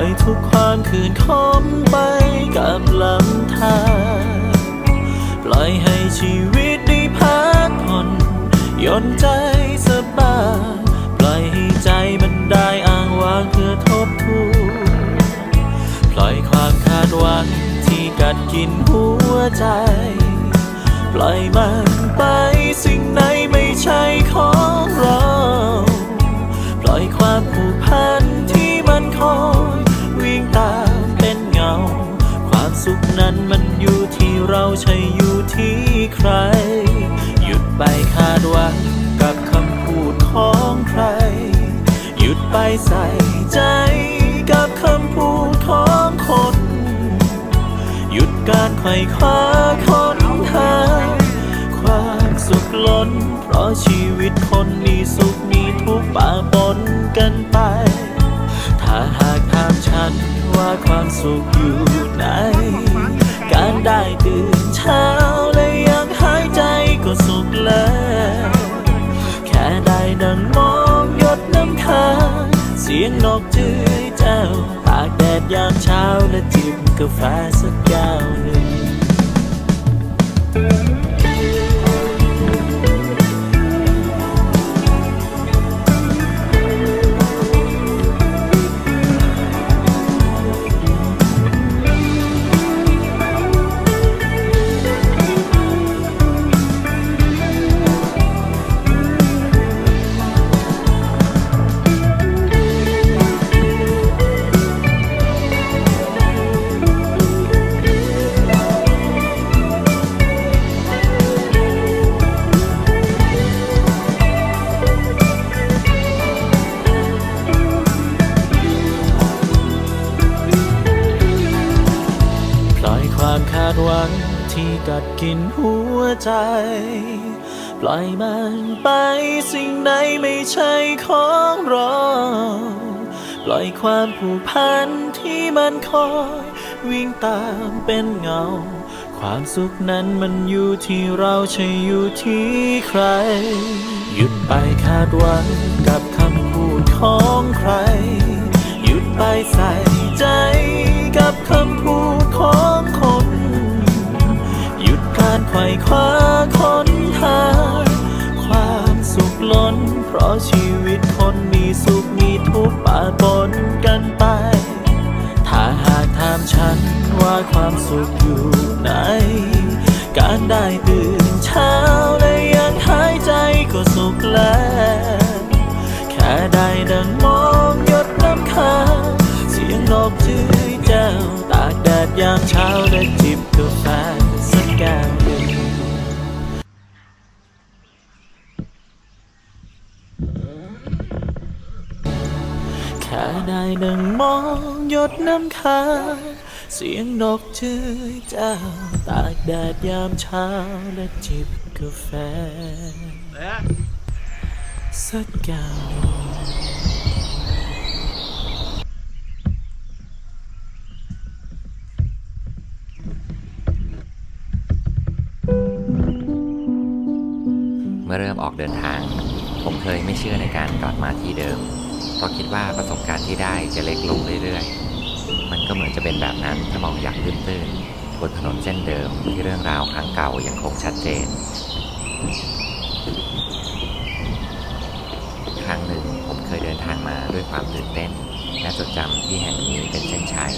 อยทุกความคืนคมไปกับลำธารปล่อยให้ชีวิตได้พักผ่อนย่อนใจสบายปล่อยให้ใจมันได้อ้างว้างเพื่อทบทวนปล่อยความคาดหวังที่กัดกินหัวใจ ปล่อยมันไปสิ่งไหนไม่ใช่ข นั้นมันอยู่ที่เราใช่อยู่ที่ใคร หยุดไปคาดหวังกับคำพูดของใคร หยุดไปใส่ใจกับคำพูดของคน หยุดการไขว่คว้าค้นหาความสุขล้น เพราะชีวิตคนมีสุขมีทุกข์ปะปนกันไป ถ้าหากถามฉันว่าความสุขอยู่ไหน ได้ตื่นเช้าและยังหายใจก็สุขแล้ว แค่ได้นั่งมองหยดน้ำค้างเสียงนกจื้อยแจ้วตากแดดยามเช้าและจิบกาแฟสักแก้วหนึ่ง ความคาดหวังที่กัดกินหัวใจ ปล่อยมันไปสิ่งไหนไม่ใช่ของเราปล่อยความผูกพันที่มันคอย วิ่งตามเป็นเงา ความสุขนั้นมันอยู่ที่เราใช่อยู่ที่ใคร หยุดไปคาดหวังกับคำพูดของใครามฉันว่าความสุขอยู่ไหน การได้ตื่นเช้าและยังหายใจก็สุขแล้ว แค่ได้ดังมองหยดน้ำค้างเสียงนกจื้อแจ้วตากแดดยามเช้าและจิบกา ค่ได้นั่งมองหยดน้ำค้างเสียงนกจื้อยแจ้วตากแดดยามเช้าและจิบกาแฟ สักแก้วเมื่อเริ่มออกเดินทาง ผมเคยไม่เชื่อในการกลับมาที่เดิม เพราะคิดว่าประสบการณ์ที่ได้จะเล็กลงเรื่อยๆ มันก็เหมือนจะเป็นแบบนั้นถ้ามองอย่างตื้นๆบนถนนเส้นเดิมที่เรื่องราวครั้งเก่ายังคงชัดเจน ครั้งหนึ่งผมเคยเดินทางมาด้วยความตื่นเต้น และจดจำที่แห่งนี้เป็นเส้นชัย